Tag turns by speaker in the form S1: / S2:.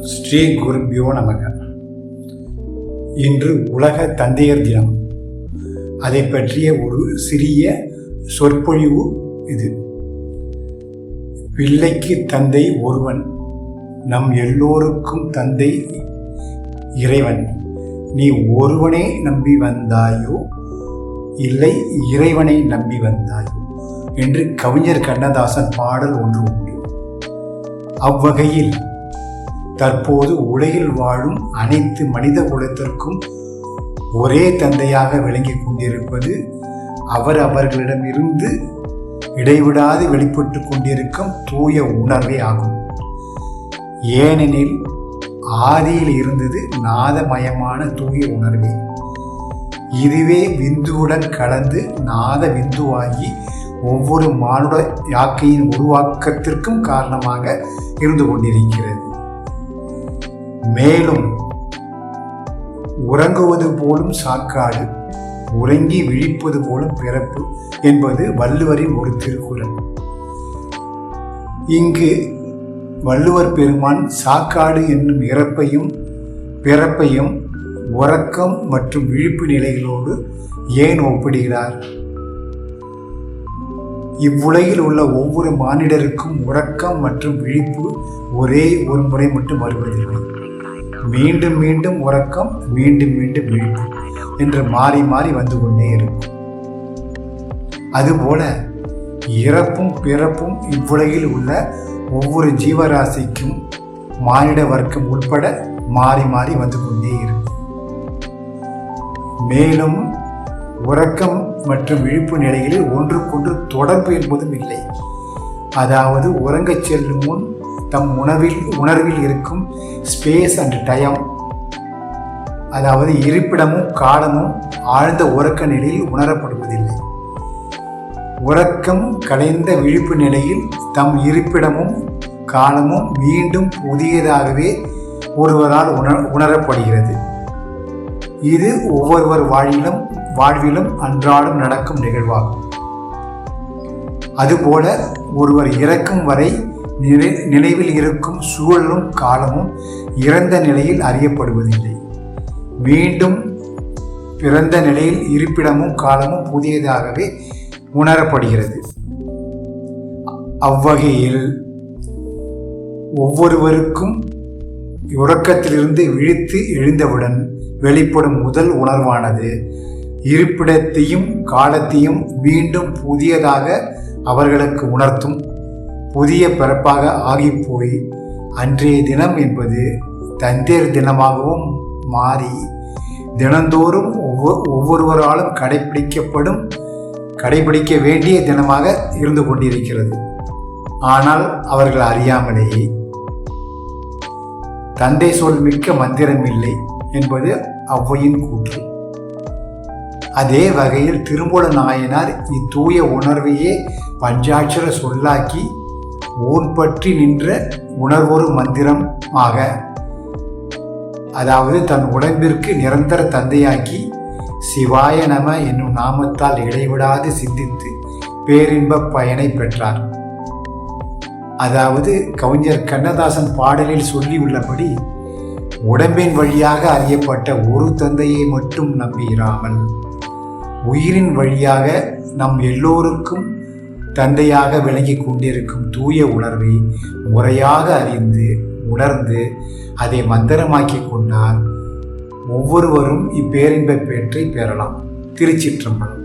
S1: ஸ்ரீ குருபியோ நமக. இன்று உலக தந்தையர் தினம். அதை பற்றிய ஒரு சிறிய சொற்பொழிவு இது. பிள்ளைக்கு தந்தை ஒருவன் நம் எல்லோருக்கும் தந்தை இறைவன். நீ ஒருவனே நம்பி வந்தாயோ இல்லை இறைவனை நம்பி வந்தாயோ என்று கவிஞர் கண்ணதாசன் பாடல் ஒன்று உண்டு. அவ்வகையில் தற்போது உலகில் வாழும் அனைத்து மனித குலத்திற்கும் ஒரே தந்தையாக விளங்கிக் கொண்டிருப்பது அவர் அவர்களிடமிருந்து இடைவிடாது வெளிப்பட்டு கொண்டிருக்கும் தூய உணர்வே ஆகும். ஏனெனில் ஆதியில் இருந்தது நாதமயமான தூய உணர்வே. இதுவே விந்துவுடன் கலந்து நாத விந்துவாகி ஒவ்வொரு மானுட யாக்கையின் உருவாக்கத்திற்கும் காரணமாக இருந்து கொண்டிருக்கிறது. மேலும் உறங்குவது போலும் சாக்காடு உறங்கி விழிப்பது போலும் பிறப்பு என்பது வள்ளுவரின் ஒரு திருக்குறள். இங்கு வள்ளுவர் பெருமான் சாக்காடு என்னும் இறப்பையும் பிறப்பையும் உறக்கம் மற்றும் விழிப்பு நிலைகளோடு ஏன் ஒப்பிடுகிறார்? இவ்வுலகில் உள்ள ஒவ்வொரு மானிடருக்கும் உறக்கம் மற்றும் விழிப்பு ஒரே ஒரு முறை மட்டும் வருவதில்லை மீண்டும் மீண்டும் உறக்கம் மீண்டும் மீண்டும் விழிப்பு என்று மாறி மாறி வந்து கொண்டே இருக்கும். அதுபோல இறப்பும் பிறப்பும் இவ்வுலகில் உள்ள ஒவ்வொரு ஜீவராசிக்கும் மானிட வர்க்கம் உட்பட மாறி மாறி வந்து கொண்டே இருக்கும். மேலும் உறக்கம் மற்றும் விழிப்பு நிலைகளில் ஒன்றுக்கொன்று தொடர்பு என்பதும் இல்லை. அதாவது உறங்கச் செல்லும் முன் தம் உணவில் உணர்வில் இருக்கும் ஸ்பேஸ் அண்ட் டயம் அதாவது இருப்பிடமும் காலமும் ஆழ்ந்த உறக்க நிலையில் உணரப்படுவதில்லை. உறக்கம் கலைந்த விழிப்பு நிலையில் தம் இருப்பிடமும் காலமும் மீண்டும் புதியதாகவே ஒருவரால் உணர் உணரப்படுகிறது. இது ஒவ்வொருவர் வாழ்விலும் வாழ்விலும் அன்றாடம் நடக்கும் நிகழ்வாகும். அதுபோல ஒருவர் இறக்கும் வரை நினை நினைவில் இருக்கும் சூழலும் காலமும் இறந்த நிலையில் அறியப்படுவதில்லை. மீண்டும் பிறந்த நிலையில் இருப்பிடமும் காலமும் புதியதாகவே உணரப்படுகிறது. அவ்வகையில் ஒவ்வொருவருக்கும் உறக்கத்திலிருந்து விழித்து எழுந்தவுடன் வெளிப்படும் முதல் உணர்வானது இருப்பிடத்தையும் காலத்தையும் மீண்டும் புதியதாக அவர்களுக்கு உணர்த்தும். புதிய பிறப்பாக ஆகிப்போய் அன்றைய தினம் என்பது தந்தேர் தினமாகவும் மாறி தினந்தோறும் ஒவ்வொரு ஒவ்வொருவராலும் கடைபிடிக்கப்படும் கடைபிடிக்க வேண்டிய தினமாக இருந்து கொண்டிருக்கிறது. ஆனால் அவர்கள் அறியாமலேயே. தந்தை சொல் மிக்க மந்திரம் இல்லை என்பது அவ்வையின் கூற்று. அதே வகையில் திருமூல நாயனார் இத்தூய உணர்வையே பஞ்சாட்சர சொல்லாக்கி ஊன் பற்றி நின்ற உணர்வொரு மந்திரம் ஆக அதாவது தன் உடம்பிற்கு நிரந்தர தந்தையாக்கி சிவாய நம என்னும் நாமத்தால் இடைவிடாது சிந்தித்து பேரின்ப பயனை பெற்றார். அதாவது கவிஞர் கண்ணதாசன் பாடலில் சொல்லியுள்ளபடி உடம்பின் வழியாக அறியப்பட்ட ஒரு தந்தையை மட்டும் நம்பியிராமல் உயிரின் வழியாக நம் எல்லோருக்கும் தந்தையாக விளங்கி கொண்டிருக்கும் தூய உணர்வை முறையாக அறிந்து உணர்ந்து அதை மந்திரமாக்கி கொண்டால் ஒவ்வொருவரும் இப்பேரின்ப பேற்றை பெறலாம். திருச்சிற்றம்பலம்.